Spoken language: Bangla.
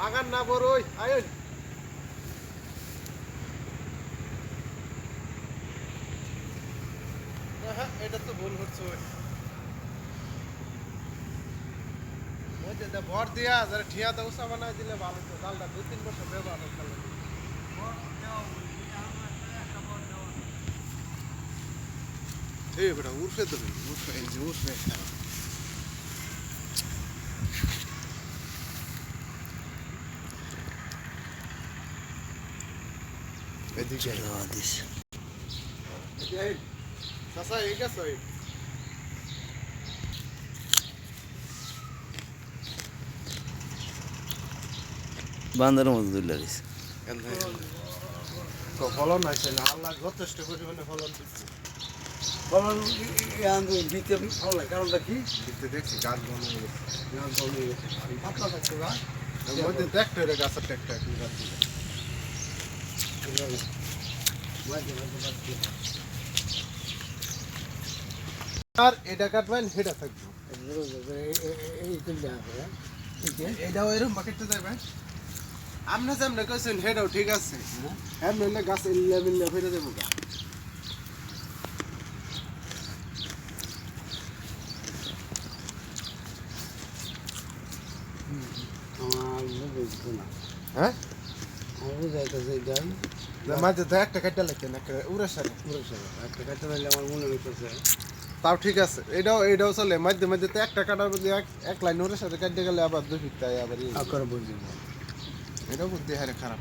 বাগান না বড় ওই আয়ন। আহা, এটা তো ভুল হচ্ছে ওই। ওই যে দে ভর দিয়া যারা ঠিয়া দাও সাবানা দিলে ভালো তো ডালটা দু তিন বছর ব্যবহার করতে এই বেটা উর্ফে তো উর্ফে এই যে উর্ফে এদিকে এই চাচা এই গেছো এই বান্দারের মতো দুইলা দিছে তো ফলন আছে না আল্লাহ যথেষ্ট পরিমাণে ফলন দিচ্ছে ফলন দিতে ভালো লাগে কারণটা কি দিতে দেখছি গাছ বন্ধ হয়ে গেছে গাছ বন্ধ হয়ে গেছে পাতলা থাকছে না এর মধ্যে দেখতে রে গাছের টেকটা আর এটা কাটবেন সেটা থাকবে। যে, এটাও এরকম বাকেটটা যাবে আপনি কইছেন সেটাও ঠিক আছে। হ্যাঁ নইলে গাছ ইল্লা মিল্লা ফেলে দেবো গা। আমার বুঝতো না হ্যাঁ? মাঝে তো একটা কাটটা লাগছে না একটা উড়ে সারে। উড়ে সব একটা আমার মনে হইতেছে। তাও ঠিক আছে এটাও এটাও চলে। মাঝে মাঝে তো একটা কাটার মধ্যে এক এক লাইন ওর সাথে কাটতে গেলে আবার দুই ফিট তাই আবার ইয়ে। আকর এটাও বুদ্ধি হারে খারাপ।